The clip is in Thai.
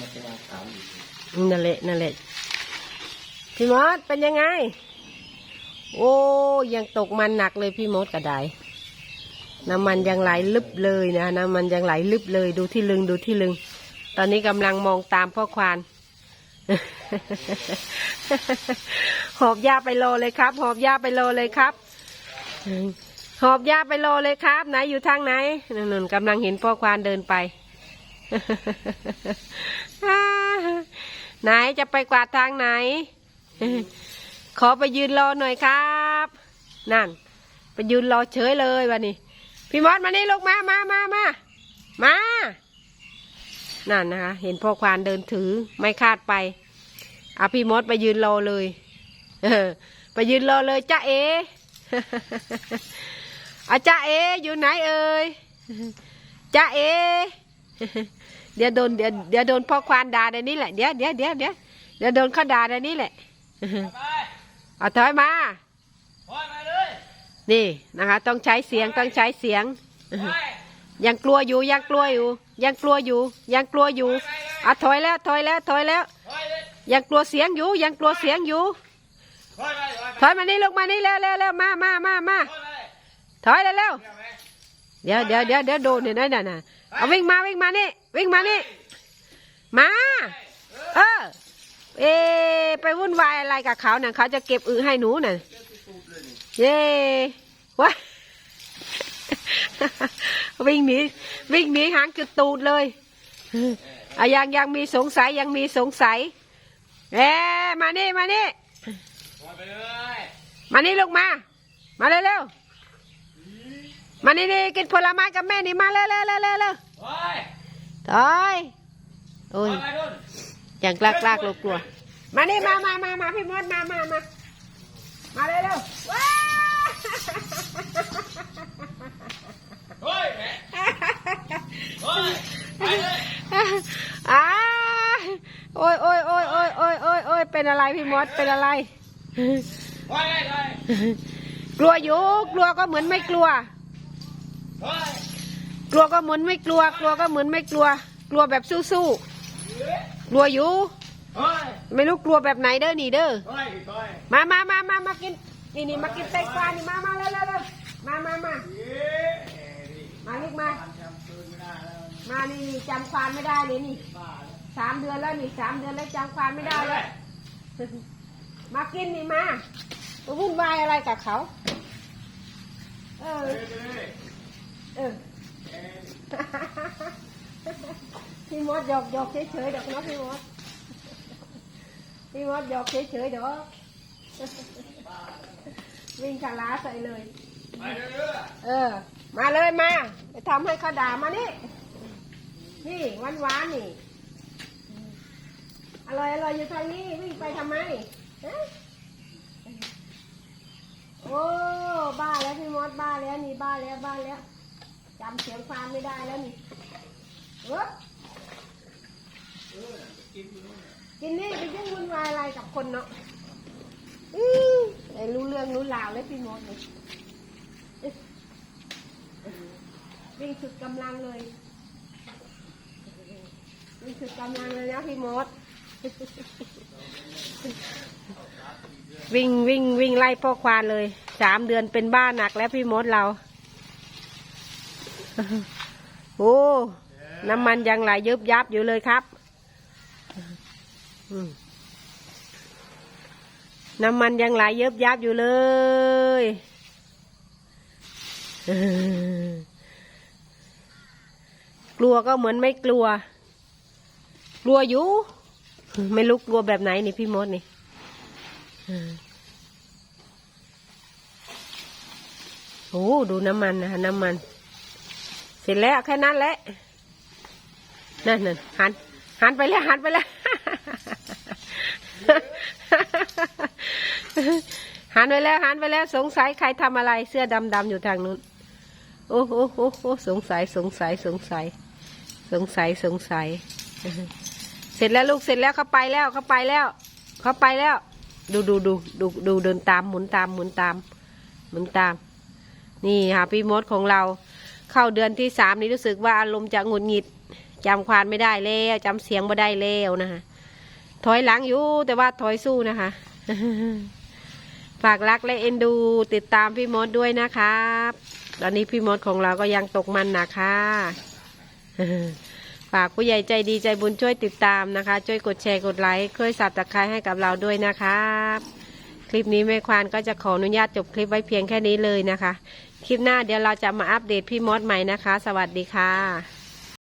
มาจะมาถามอีกนั่นแหละนั่นแหละพี่มดเป็นยังไง โอ้ยังตกมันหนักเลยพี่มดกระไดน้ำมันยังไหลลึบเลยนะน้ำมันยังไหลลึบเลยดูที่ลึงดูที่ลึง ตอนนี้กำลังมองตามพ่อควานหอบยาไปโลเลยครับ หอบยาไปโลเลยครับหอบยาไปโลเลยครับ ไหนอยู่ทางไหนนุ่นๆกำลังเห็นพ่อควานเดินไป ไหนจะไปกวาดทางไหน ขอไปยืนรอหน่อยครับ นั่น ไปยืนรอเฉยเลยวันนี้ พี่มอสมานี่ลูกมามามามามานั่นนะคะ เห็นพ่อควานเดินถือไม่คาดไปเอาพี่มดไปยืนรอเลยเออไปยืนรอเลยจ้าเออาจ้าเออยู่ไหนเอ่ยจ้าเอ เดี๋ยวโดนเดี๋ยวเดี๋ยวโดนพ่อควานด่าในนี้แหละเดี๋ยวเดี๋ยวเดี๋ยวเดี๋ยวเดี๋ยวโดนเขาด่าในนี้แหละเอาถอยมาไปไปเลยนี่นะคะ ต้องใช้เสียงต้องใช้เสียง ยังกลัวอยู่ยังกลัวอยู่ ยังกลัวอยู่ ยังกลัวอยู่อะถอยแล้วถอยแล้วถอยแล้ว ยังกลัวเสียงอยู่ ยังกลัวเสียงอยู่ ถอยมานี่ลูกมานี่เร็วเร็วเร็วมามามามาถอยเร็วเร็วเดี๋ยวเดี๋ยวเดี๋ยวเดี๋ยวเดี๋ยวโดนเนี่ยนั่นน่ะ เอาวิ่งมาวิ่งมานี่ วิ่งมานี่ มา เออ เอไปวุ่นวายอะไรกับเขาน่ะเขาจะเก็บอึให้หนูน่ะเย่วะวิ่งหนีวิ่งหนีหางจุดตูดเลยอะยังยังมีสงสัยยังมีสงสัยเอ๊มานี่มานี่ไปเลยมานี่ลูกมา มาเร็วเร็วๆ มานี่นี่กินผลไม้กับแม่นี่มาเร็วเร็วเร็วเร็วเร็วไปถอยโอ้ยไปนู่นอย่างกล้ากล้ากลัวกลัวมานี่มามามามาพี่มดมามามามาเร็วเร็วว้าเฮ้ยแหมเฮ้ยไปเลยอ้าโอ้ยโอ้ยโอ้ยโอ้ยโอ้ยโอ้ยโอ้ยเป็นอะไรพี่มดเป็นอะไร ไปเลยไปกลัวอยู่กลัวก็เหมือนไม่กลัวเฮ้ย กลัวก็เหมือนไม่กลัว กลัวก็เหมือนไม่กลัว กลัวแบบสู้ๆ กลัวอยู่ ไม่รู้กลัวแบบไหนเด้อนี่เด้อ มามามามามากิน นี่นี่มากินไตปลานี่มามาเร็วเร็วเร็วมามามามาลูกมา มานี่นี่จำความไม่ได้เลยนี่สามเดือนแล้วนี่สามเดือนแล้วจำความไม่ได้แล้ว มากินนี่มาวุ่นวายอะไรกับเขา เออ เลยไปเลยเออเอ๊ะพี่มดหยอกหยอกเฉยๆดอกเนาะพี่มดพี่มดหยอกเฉยๆดอกวิ่งขาลาใส่เลยไปเรื่อยเออ มาเลยมา ไปทำให้เขาด่ามานี่ นี่หวานหวานๆนี่ อร่อยอร่อยอยู่ทางนี้วิ่งไปทำไมฮะโอ้ บ้าแล้วพี่มดบ้าแล้วนี่บ้าแล้วบ้าแล้ว จำเสียงฟามไม่ได้แล้วนี่เออกินนี่ไปยุ่งวุ่นวายอะไรกับคนเนาะอื้อไอ้รู้เรื่องรู้ราวแล้วพี่มดเลยวิ่งสุดกำลังเลยวิ่งสุดกำลังเลยนะพี่มดวิ่งวิ่งวิ่งไล่พ่อควานเลยสามเดือนเป็นบ้าหนักแล้วพี่มดเรา โอ้ น้ำมันยังไหลยึบยับอยู่เลยครับ น้ำมันยังไหลยึบยับอยู่เลยกลัวก็เหมือนไม่กลัว กลัวอยู่ ไม่รู้กลัวแบบไหนนี่พี่มดนี่โอ้ดูน้ำมันนะคะน้ำมัน เสร็จแล้วแค่นั้นแหละนั่นนั่นหันหันไปแล้วหันไปแล้วหันไปแล้วหันไปแล้วสงสัยใครทำอะไรเสื้อดำๆอยู่ทางนู้นโอ้โหโอ้โหสงสัยสงสัยสงสัย สงสัยสงสัย เสร็จแล้วลูกเสร็จแล้วเขาไปแล้วเขาไปแล้วเขาไปแล้ว ดูดูดูดูดูเดินตามหมุนตามหมุนตามหมุนตาม นี่ค่ะพี่มดของเรา เข้าเดือนที่สามนี้รู้สึกว่าอารมณ์จะหงุดหงิดจำควานไม่ได้แล้วจำเสียงบ่ได้แล้วนะคะถอยหลังอยู่แต่ว่าถอยสู้นะคะฝากรักและเอ็นดูติดตามพี่มดด้วยนะครับตอนนี้พี่มดของเราก็ยังตกมันนะคะฝากผู้ใหญ่ใจดีใจบุญช่วยติดตามนะคะ ช่วยกดแชร์กดไลค์ช่วยสับตะไคร้ให้กับเราด้วยนะครับ คลิปนี้แม่ควานก็จะขออนุญาตจบคลิปไว้เพียงแค่นี้เลยนะคะ คลิปหน้าเดี๋ยวเราจะมาอัปเดตพี่มดใหม่นะคะ สวัสดีค่ะ